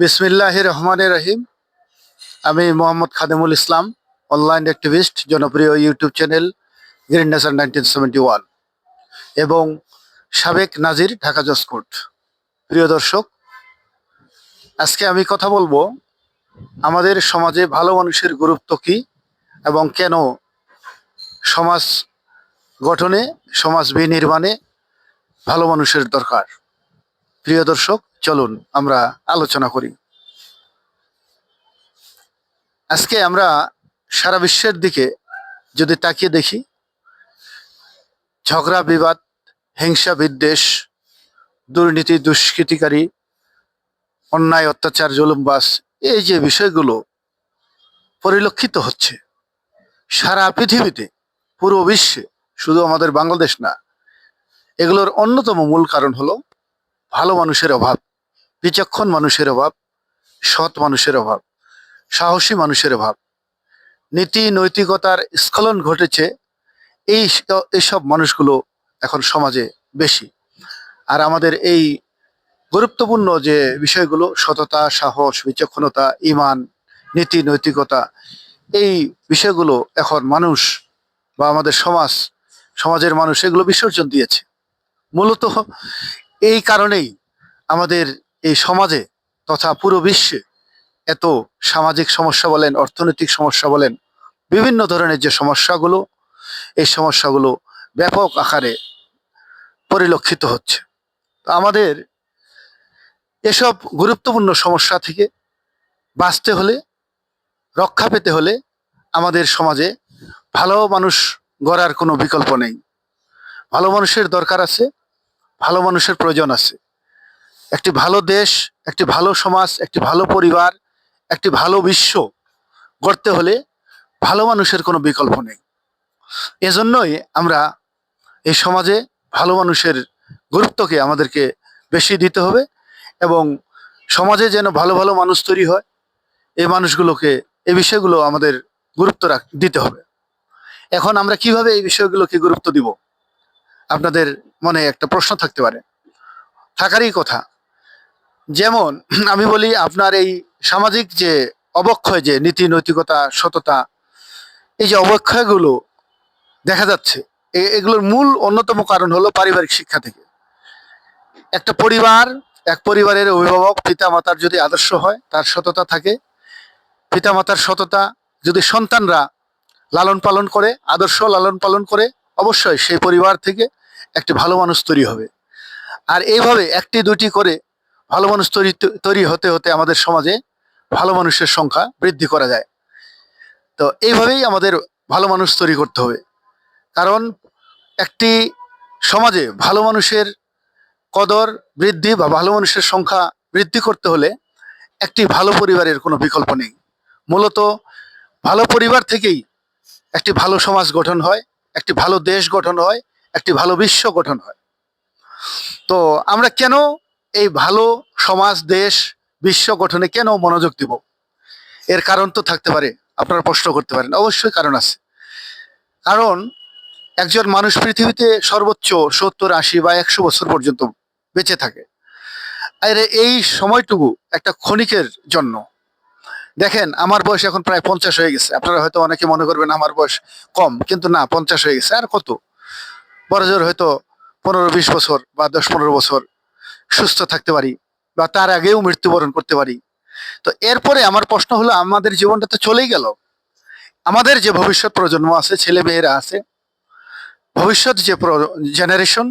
বিসমিল্লাহ রহমান রহিম। আমি মোহাম্মদ খাদেমুল ইসলাম অনলাইন অ্যাক্টিভিস্ট জনপ্রিয় YouTube channel green nation nineteen seventy one এবং সাবেক নাজির, ঢাকা জসকোট প্রিয় দর্শক, আজকে আমি কথা বলব, আমাদের সমাজে ভালো মানুষের গুরুত্ব কি এবং কেন সমাজ গঠনে, সমাজ বিনির্মাণে ভালো মানুষের দরকার? প্রিয় দর্শক, চলুন আমরা আলোচনা করি। আজকে আমরা সারা বিশ্বের দিকে যদি তাকিয়ে দেখি, ঝগড়া, বিবাদ, হিংসা, বিদ্বেষ, দুর্নীতি, দুষ্কৃতিকারী, অন্যায়, অত্যাচার জুলুমবাস এই যে বিষয়গুলো পরিলক্ষিত হচ্ছে, সারা পৃথিবীতে, পুরো বিশ্বে, শুধু আমাদের বাংলাদেশ না, এগুলোর অন্যতম মূল কারণ হলো ভালো মানুষের অভাব, বিচক্ষণ মানুষের অভাব, সৎ মানুষের অভাব, সাহসী মানুষের অভাব। নীতি, নৈতিকতার স্খলন ঘটেছে, এই এইসব মানুষগুলো এখন সমাজে বেশি। আর আমাদের এই গুরুত্বপূর্ণ যে বিষয়গুলো, সততা, সাহস, বিচক্ষণতা, ইমান, নীতি, নৈতিকতা, এই বিষয়গুলো এখন মানুষ বা আমাদের সমাজ, সমাজের মানুষ এগুলো বিসর্জন দিয়েছে। মূলত এই কারণেই আমাদের এই সমাজে তথা পুরো বিশ্বে এত সামাজিক সমস্যা বলেন, অর্থনৈতিক সমস্যা বলেন, বিভিন্ন ধরনের যে সমস্যাগুলো, এই সমস্যাগুলো ব্যাপক আকারে পরিলক্ষিত হচ্ছে। আমাদের এসব গুরুত্বপূর্ণ সমস্যা থেকে বাঁচতে হলে, রক্ষা পেতে হলে আমাদের সমাজে ভালো মানুষ গড়ার কোনো বিকল্প নেই। ভালো মানুষের দরকার আছে ভালো মানুষের প্রয়োজন আছে। একটি ভালো দেশ, একটি ভালো সমাজ, একটি ভালো পরিবার, একটি ভালো বিশ্ব গড়তে হলে ভালো মানুষের কোনো বিকল্প নেই। এজন্যই আমরা এই সমাজে ভালো মানুষের গুরুত্বকে আমাদেরকে বেশি দিতে হবে এবং সমাজে যেন ভালো ভালো মানুষ তৈরি হয়, এই মানুষগুলোকে, এই বিষয়গুলো আমাদের গুরুত্ব রাখ, দিতে হবে। এখন আমরা কীভাবে এই বিষয়গুলোকে গুরুত্ব দিব? আপনাদের মনে একটা প্রশ্ন থাকতে পারে। থাকারই কথা। যেমন আমি বলি আপনার এই সামাজিক যে অবক্ষয়, যে নীতি, নৈতিকতা, সততা, এই যে অবক্ষয়গুলো দেখা যাচ্ছে এগুলোর মূল অন্যতম কারণ হলো পারিবারিক শিক্ষা থেকে। একটা পরিবার, এক পরিবারের অভিভাবক পিতা মাতার যদি আদর্শ হয়, তার সততা থাকে। পিতা মাতার সততা যদি সন্তানরা লালন পালন করে, আদর্শ লালন পালন করে, অবশ্যই সেই পরিবার থেকে একটি ভালো মানুষ তৈরি হবে। আর এইভাবে একটি দুটি করে ভালো মানুষ তৈরি তৈরি হতে হতে আমাদের সমাজে ভালো মানুষের সংখ্যা বৃদ্ধি করা যায়। তো এইভাবেই আমাদের ভালো মানুষ তৈরি করতে হবে। কারণ একটি সমাজে ভালো মানুষের কদর বৃদ্ধি বা ভালো মানুষের সংখ্যা বৃদ্ধি করতে হলে একটি ভালো পরিবারের কোনো বিকল্প নেই। মূলত ভালো পরিবার থেকেই একটি ভালো সমাজ গঠন হয়, একটি ভালো দেশ গঠন হয় একটি ভালো বিশ্ব গঠন হয়। তো আমরা কেন এই ভালো সমাজ, দেশ, বিশ্ব গঠনে কেন মনোযোগ দিব? এর কারণ তো থাকতে পারে, আপনারা প্রশ্ন করতে পারেন, অবশ্যই কারণ আছে। কারণ একজন মানুষ পৃথিবীতে সর্বোচ্চ সত্তর, আশি বা একশো বছর পর্যন্ত বেঁচে থাকে। আর এই সময়টুকু একটা ক্ষণিকের জন্য। দেখেন, আমার বয়স এখন প্রায় পঞ্চাশ হয়ে গেছে। আপনারা হয়তো অনেকে মনে করবেন আমার বয়স কম, কিন্তু না, পঞ্চাশ হয়ে গেছে। আর কত? বড় জোর হয়তো পনেরো বিশ বছর বা দশ পনেরো বছর সুস্থ থাকতে পারি বা তার আগেও মৃত্যুবরণ করতে পারি। তো এরপরে আমার প্রশ্ন হলো, আমাদের জীবনটা তো চলেই গেল। আমাদের যে ভবিষ্যৎ প্রজন্ম আছে, ছেলে মেয়েরা আছে, ভবিষ্যৎ যে জেনারেশন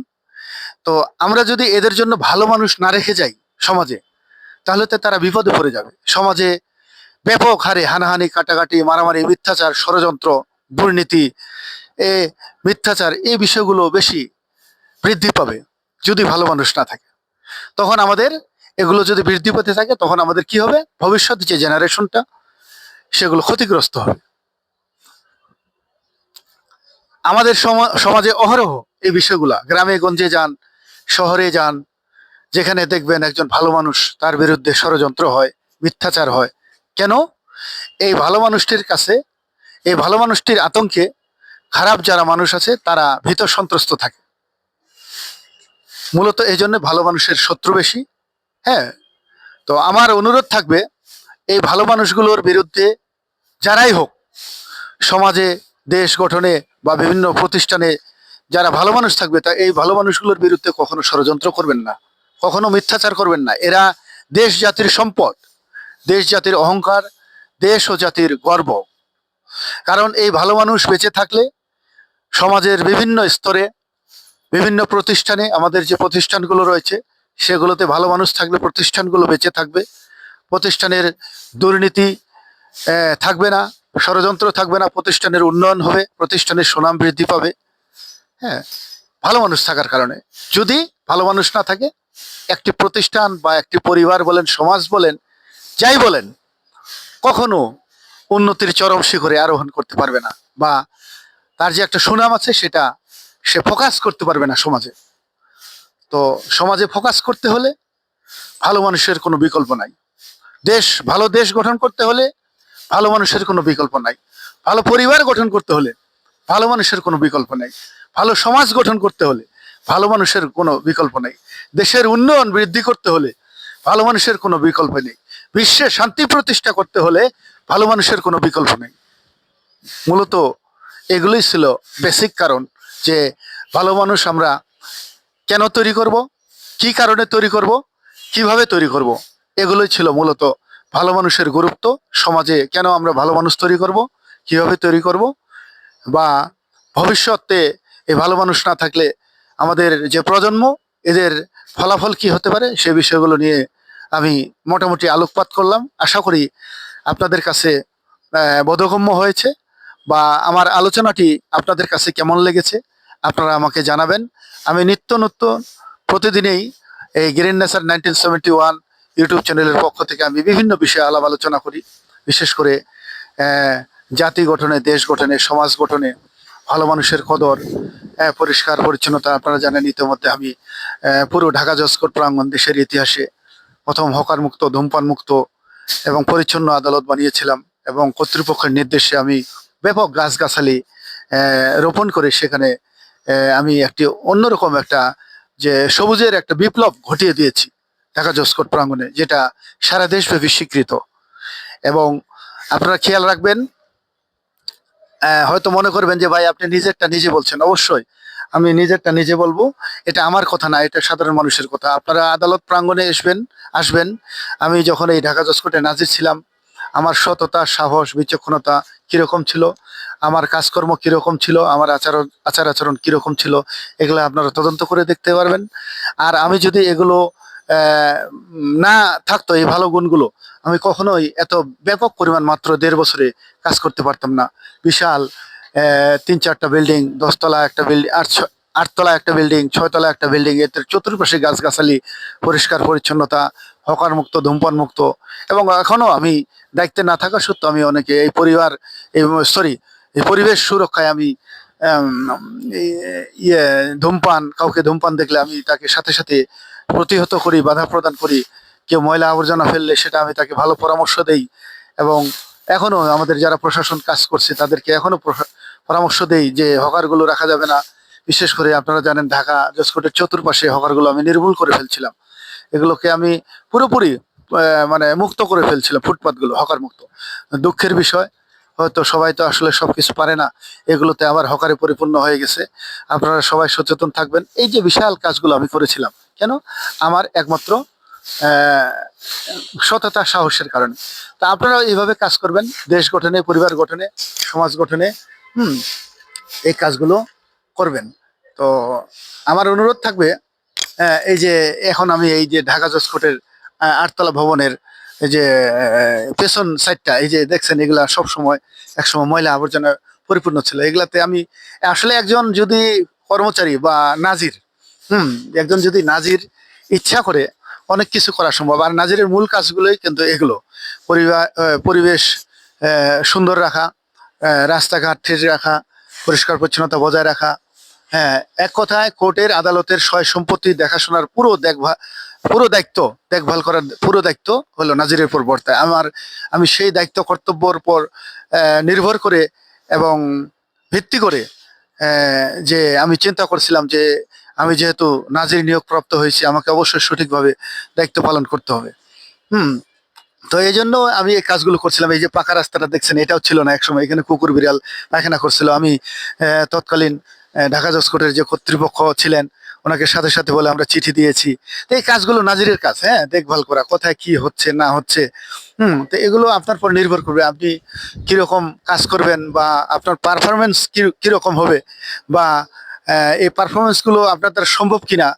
তো আমরা যদি এদের জন্য ভালো মানুষ না রেখে যাই সমাজে, তাহলে তো তারা বিপদে পড়ে যাবে। সমাজে ব্যাপক হারে হানাহানি, কাটাকাটি, মারামারি, মিথ্যাচার, ষড়যন্ত্র, দুর্নীতি এ মিথ্যাচার এই বিষয়গুলো বেশি বৃদ্ধি পাবে যদি ভালো মানুষ না থাকে। তখন আমাদের এগুলো যদি বৃদ্ধি পেতে থাকে, তখন আমাদের কি হবে? ভবিষ্যৎ যে জেনারেশনটা, সেগুলো ক্ষতিগ্রস্ত হবে। আমাদের সমা- সমাজে অহরহ এই বিষয়গুলা। গ্রামে গঞ্জে যান, শহরে যান, যেখানে দেখবেন একজন ভালো মানুষ তার বিরুদ্ধে ষড়যন্ত্র হয়, মিথ্যাচার হয়। কেন? এই ভালো মানুষটির কাছে, এই ভালো মানুষটির আতঙ্কে খারাপ যারা মানুষ আছে, তারা ভীত সন্ত্রস্ত থাকে। মূলত এই জন্য ভালো মানুষের শত্রু বেশি। হ্যাঁ? তো আমার অনুরোধ থাকবে, এই ভালো মানুষগুলোর বিরুদ্ধে যারাই হোক, সমাজে, দেশ গঠনে বা বিভিন্ন প্রতিষ্ঠানে যারা ভালো মানুষ থাকবে, তা এই ভালো মানুষগুলোর বিরুদ্ধে কখনো ষড়যন্ত্র করবেন না। কখনো মিথ্যাচার করবেন না। এরা দেশ জাতির সম্পদ, দেশ জাতির অহংকার, দেশ ও জাতির গর্ব। কারণ এই ভালো মানুষ বেঁচে থাকলে সমাজের বিভিন্ন স্তরে, বিভিন্ন প্রতিষ্ঠানে আমাদের যে প্রতিষ্ঠানগুলো রয়েছে, সেগুলোতে ভালো মানুষ থাকলে প্রতিষ্ঠানগুলো বেঁচে থাকবে। প্রতিষ্ঠানের দুর্নীতি থাকবে না, ষড়যন্ত্র থাকবে না, প্রতিষ্ঠানের উন্নয়ন হবে, প্রতিষ্ঠানের সুনাম বৃদ্ধি পাবে। হ্যাঁ ভালো মানুষ থাকার কারণে। যদি ভালো মানুষ না থাকে, একটি প্রতিষ্ঠান বা একটি পরিবার বলেন, সমাজ বলেন, যাই বলেন, কখনো উন্নতির চরম শিখরে আরোহণ করতে পারবে না বা তার যে একটা সুনাম আছে সেটা সে ফোকাস করতে পারবে না সমাজে। তো সমাজে ফোকাস করতে হলে ভালো মানুষের কোনো বিকল্প নাই। দেশ, ভালো দেশ গঠন করতে হলে ভালো মানুষের কোনো বিকল্প নাই। ভালো পরিবার গঠন করতে হলে ভালো মানুষের কোনো বিকল্প নাই। ভালো সমাজ গঠন করতে হলে ভালো মানুষের কোনো বিকল্প নেই। দেশের উন্নয়ন বৃদ্ধি করতে হলে ভালো মানুষের কোনো বিকল্প নেই। বিশ্বে শান্তি প্রতিষ্ঠা করতে হলে ভালো মানুষের কোনো বিকল্প নেই। মূলত এগুলোই ছিল বেসিক কারণ যে ভালো মানুষ আমরা কেন তৈরি করব, কি কারণে তৈরি করব, কীভাবে তৈরি করব, এগুলোই ছিল মূলত ভালো মানুষের গুরুত্ব। সমাজে কেন আমরা ভালো মানুষ তৈরি করব, কীভাবে তৈরি করব, বা ভবিষ্যতে এই ভালো মানুষ না থাকলে আমাদের যে প্রজন্ম, এদের ফলাফল কি হতে পারে, সে বিষয়গুলো নিয়ে আমি মোটামুটি আলোকপাত করলাম। আশা করি আপনাদের কাছে বোধগম্য হয়েছে। বা আমার আলোচনাটি আপনাদের কাছে কেমন লেগেছে, আপনারা আমাকে জানাবেন। আমি নিত্য নতুন প্রতিদিনেই এই green nature nineteen seventy one YouTube চ্যানেলের পক্ষ থেকে আমি বিভিন্ন বিষয়ে আলাপ আলোচনা করি। বিশেষ করে জাতি গঠনে, দেশ গঠনে, সমাজ গঠনে, ভালো মানুষের কদর পরিষ্কার পরিচ্ছন্নতা আপনারা জানেন, ইতিমধ্যে আমি পুরো ঢাকা জসকোট প্রাঙ্গন দেশের ইতিহাসে প্রথম হকার মুক্ত ধূমপান মুক্ত এবং পরিচ্ছন্ন আদালত বানিয়েছিলাম এবং কর্তৃপক্ষের নির্দেশে আমি ব্যাপক গাছগাছালি রোপণ করে সেখানে আমি একটি অন্যরকম একটা যে সবুজের একটা বিপ্লব ঘটিয়ে দিয়েছি ঢাকা জসকোট প্রাঙ্গণে, যেটা সারা দেশব্যাপী স্বীকৃত। এবং আপনারা খেয়াল রাখবেন হয়তো মনে করবেন যে ভাই আপনি নিজেরটা নিজে বলছেন। অবশ্যই, আমি নিজেরটা নিজে বলব, এটা আমার কথা না, এটা সাধারণ মানুষের কথা। আপনারা আদালত প্রাঙ্গণে আসবেন আসবেন। আমি যখন এই ঢাকা জসকোটে নাজির ছিলাম, আমার সততা, সাহস, বিচক্ষণতা কীরকম ছিল? আমার কাজকর্ম কীরকম ছিল? আমার আচরণ আচার আচরণ কীরকম ছিল? এগুলো আপনারা তদন্ত করে দেখতে পারবেন। আর আমি যদি এগুলো না থাকতো এই ভালো গুণগুলো, আমি কখনোই এত ব্যাপক পরিমাণ মাত্র দেড় বছরে কাজ করতে পারতাম না। বিশাল তিন চারটা বিল্ডিং, দশতলা একটা বিল্ডিং ছ- আটতলা একটা বিল্ডিং, ছয়তলা একটা বিল্ডিং, এর চতুর্পাশে গাছগাছালি, পরিষ্কার পরিচ্ছন্নতা হকার মুক্ত ধূমপান মুক্ত এবং এখনও আমি দায়িত্বে না থাকা সত্ত্বেও আমি অনেকে এই পরিবার, এই সরি এই পরিবেশ সুরক্ষায় আমি ইয়ে ধূমপান, কাউকে ধূমপান দেখলে আমি তাকে সাথে সাথে প্রতিহত করি, বাধা প্রদান করি, কেউ ময়লা আবর্জনা ফেললে সেটা আমি তাকে ভালো পরামর্শ দেই এবং এখনও আমাদের যারা প্রশাসন কাজ করছে তাদেরকে এখনও প্রশা- পরামর্শ দেই যে হকারগুলো রাখা যাবে না। বিশেষ করে আপনারা জানেন ঢাকা জসকোটের চতুর্পাশে হকারগুলো আমি নির্মূল করে ফেলছিলাম। এগুলোকে আমি পুরোপুরি মানে মুক্ত করে ফেলছিলাম, ফুটপাতগুলো হকার মুক্ত দুঃখের বিষয়, হয়তো সবাই তো আসলে সবকিছু পারে না, এগুলোতে আবার হকারে পরিপূর্ণ হয়ে গেছে। আপনারা সবাই সচেতন থাকবেন। এই যে বিশাল কাজগুলো আমি করেছিলাম, কেন? আমার একমাত্র সততা সাহসের কারণে। তা আপনারা এইভাবে কাজ করবেন, দেশ গঠনে, পরিবার গঠনে, সমাজ গঠনে, হুম, এই কাজগুলো করবেন। তো আমার অনুরোধ থাকবে এই যে এখন আমি এই যে ঢাকা জসকোটের আটতলা ভবনের এই যে পেছন সাইডটা এই যে দেখছেন এগুলা সব সময় একসময় ময়লা আবর্জনা পরিপূর্ণ ছিল। এগুলাতে আমি আসলে একজন যদি কর্মচারী বা নাজির, হুম, একজন যদি নাজির ইচ্ছা করে অনেক কিছু করা সম্ভব। আর নাজিরের মূল কাজগুলোই কিন্তু এগুলো। পরিবেশ সুন্দর রাখা রাস্তাঘাট ঠিক রাখা, পরিষ্কার পরিচ্ছন্নতা বজায় রাখা হ্যাঁ এক কথায় কোর্টের আদালতের সয় সম্পত্তি দেখাশোনার পুরো দেখভাল পুরো দায়িত্ব দেখভাল করার পুরো দায়িত্ব হলো নাজিরের উপর বর্তায়। আমার আমি সেই দায়িত্ব কর্তব্যর আহ, নির্ভর করে এবং ভিত্তি করে যে আমি চিন্তা করছিলাম যে আমি যেহেতু নাজির নিয়োগপ্রাপ্ত হয়েছি আমাকে অবশ্যই সঠিকভাবে দায়িত্ব পালন করতে হবে। হুম তো এই জন্য আমি এই কাজগুলো করছিলাম। এই যে পাকা রাস্তাটা দেখছেন এটাও ছিল না একসময়। এখানে কুকুর বিড়াল পায়খানা করছিল। আমি তৎকালীন ঢাকা জসকোটের যে কর্তৃপক্ষ ছিলেন, ওনাকে সাথে সাথে বলে আমরা চিঠি দিয়েছি। তো এই কাজগুলো নাজিরের কাজ হ্যাঁ? দেখভাল করা, কোথায় কি হচ্ছে, না হচ্ছে। হুম, তো এগুলো আপনার পর নির্ভর করবে। আপনি কীরকম কাজ করবেন বা আপনার পারফরমেন্স কীরকম হবে বা এই পারফরমেন্সগুলো আপনার দ্বারা সম্ভব কিনা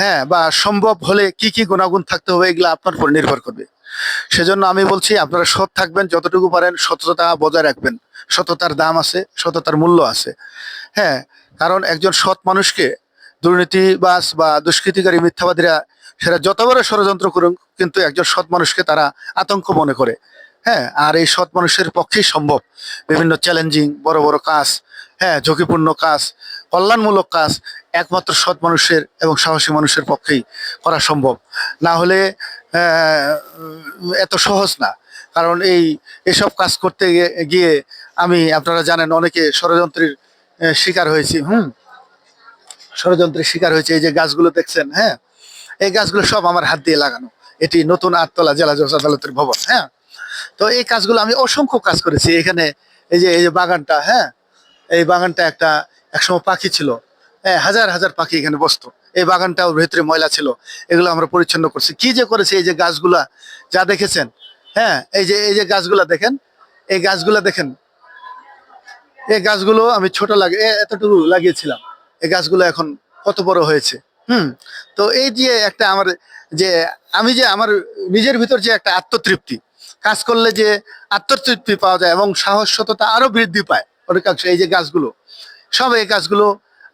হ্যাঁ? বা সম্ভব হলে কি কি গুণাগুণ থাকতে হবে, এগুলো আপনার উপর নির্ভর করবে। সেজন্য আমি বলছি, আপনারা সৎ থাকবেন, যতটুকু পারেন সততা বজায় রাখবেন। সততার দাম আছে, সততার মূল্য আছে। হ্যাঁ? কারণ একজন সৎ মানুষকে দুর্নীতিবাস বা দুষ্কৃতিকারী মিথ্যাবাদীরা সেটা যত বড় ষড়যন্ত্র করুক, কিন্তু একজন সৎ মানুষকে তারা আতঙ্ক মনে করে। হ্যাঁ আর এই সৎ মানুষের পক্ষেই সম্ভব। বিভিন্ন চ্যালেঞ্জিং বড় বড় কাজ হ্যাঁ ঝুঁকিপূর্ণ কাজ, কল্যাণমূলক কাজ একমাত্র সৎ মানুষের এবং সাহসী মানুষের পক্ষেই করা সম্ভব। না হলে এত সহজ না। কারণ এই, এসব কাজ করতে গিয়ে- আমি, আপনারা জানেন, অনেকে ষড়যন্ত্রের শিকার হয়েছি, হুম? ষড়যন্ত্রের শিকার হয়েছে, এই যে গাছগুলো দেখছেন হ্যাঁ? এই গাছগুলো সব আমার হাত দিয়ে লাগানো। এটি নতুন আটতলা জেলা জজ আদালতের ভবন হ্যাঁ? তো এই কাজগুলো আমি অসংখ্য কাজ করেছি। এখানে এই যে এই যে বাগানটা হ্যাঁ? এই বাগানটা একটা, একসময় পাখি ছিল। হ্যাঁ হাজার হাজার পাখি এখানে বসতো। এই বাগানটাও ভেতরে ময়লা ছিল। এগুলো আমরা পরিচ্ছন্ন করছি। কি যে করেছে এই যে গাছগুলা, যা দেখেছেন হ্যাঁ? এই যে এই যে গাছগুলা দেখেন, এই গাছগুলা দেখেন এই গাছগুলো আমি ছোট লাগে এতটুকু লাগিয়েছিলাম। এই গাছগুলো এখন কত বড় হয়েছে, হুম? তো এই যে একটা আমার যে, আমি যে আমার নিজের ভিতর যে একটা আত্মতৃপ্তি, কাজ করলে যে আত্মতৃপ্তি পাওয়া যায় এবং সাহস সততা আরও বৃদ্ধি পায় অনেকাংশ এই যে গাছগুলো, সব এই গাছগুলো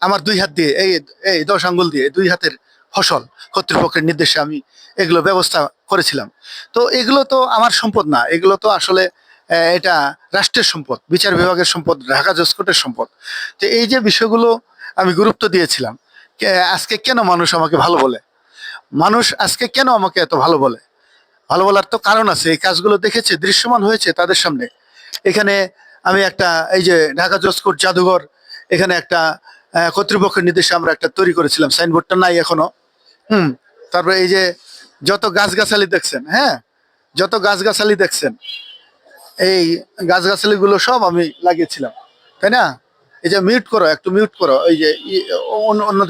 আমার দুই হাত দিয়ে, এই এই দশ আঙ্গুল দিয়ে দুই হাতের ফসল কর্তৃপক্ষের নির্দেশে আমি এগুলো ব্যবস্থা করেছিলাম। তো এগুলো তো আমার সম্পদ না, এগুলো তো আসলে এটা রাষ্ট্রের সম্পদ, বিচার বিভাগের সম্পদ, ঢাকা জসকোটের সম্পদ। তো এই যে বিষয়গুলো আমি গুরুত্ব দিয়েছিলাম আজকে কেন মানুষ আমাকে ভালো বলে? মানুষ আজকে কেন আমাকে এত ভালো বলে? ভালো বলার তো কারণ আছে, এই কাজগুলো দেখেছে, দৃশ্যমান হয়েছে তাদের সামনে। এখানে আমি একটা, এই যে ঢাকা জসকোট জাদুঘর, এখানে একটা কর্তৃপক্ষের নির্দেশে আমরা একটা তৈরি করেছিলাম, সাইনবোর্ডটা নাই এখনও। হুম, তারপরে এই যে যত গাছগাছালি দেখছেন হ্যাঁ যত গাছগাছালি দেখছেন এই গাছগাছালিগুলো সব আমি লাগিয়েছিলাম, তাই না? এই যে মিউট করো, একটু মিউট করো, এই যে অন্য